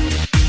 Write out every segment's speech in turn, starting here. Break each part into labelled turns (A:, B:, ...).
A: you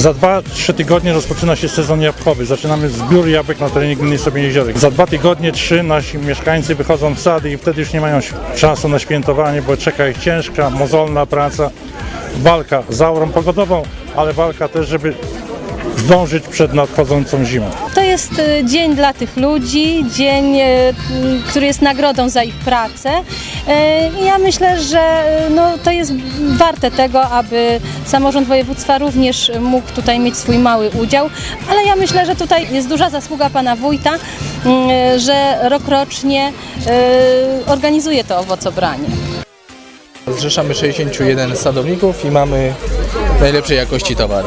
A: Za 2-3 tygodnie rozpoczyna się sezon jabłkowy. Zaczynamy zbiór jabłek na terenie gminy Sobień Jeziorek. Za dwa tygodnie, trzy nasi mieszkańcy wychodzą w sady i wtedy już nie mają czasu na świętowanie, bo czeka ich ciężka, mozolna praca, walka z aurą pogodową, ale walka też, żeby zdążyć przed nadchodzącą zimą.
B: To jest e, dzień dla tych ludzi, dzień, m, który jest nagrodą za ich pracę. E, I ja myślę, że e, no, to jest warte tego, aby samorząd województwa również mógł tutaj mieć swój mały udział. Ale ja myślę, że tutaj jest duża zasługa pana wójta, że rokrocznie e, organizuje to owocobranie.
C: Zrzeszamy 61 sadowników i mamy najlepszej jakości towar.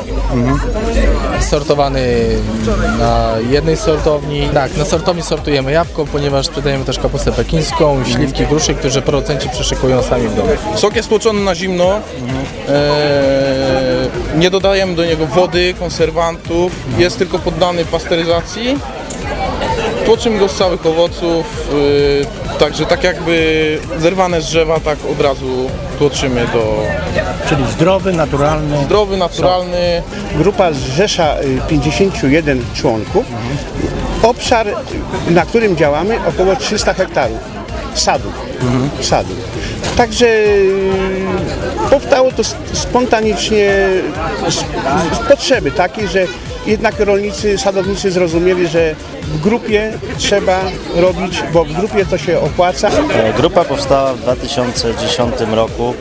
C: Sortowany na jednej sortowni. Tak, na sortowni sortujemy jabłko, ponieważ sprzedajemy też kapustę pekińską, śliwki, gruszy, które producenci przeszykują sami w domu.
D: Sok jest tłoczony na zimno. Eee, nie dodajemy do niego wody, konserwantów. Jest tylko poddany pasteryzacji. Tłoczymy go z całych owoców. Yy, także tak jakby zerwane z drzewa, tak od razu tłoczymy do
E: czyli zdrowy, naturalny.
D: zdrowy, naturalny.
F: Grupa zrzesza y, 51 członków. Obszar, y, na którym działamy, około 300 hektarów sadów. sadów. Także y, powstało to s- spontanicznie z, z potrzeby takiej, że jednak rolnicy, sadownicy zrozumieli, że w grupie trzeba robić, bo w grupie to się opłaca.
G: E, Grupa powstała w 2010 roku.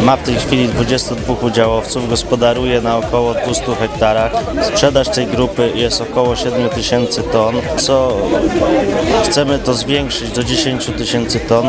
G: E, Ma w tej chwili 22 udziałowców, gospodaruje na około 200 hektarach. Sprzedaż tej grupy jest około 7 tysięcy ton, co chcemy to zwiększyć do 10 tysięcy ton.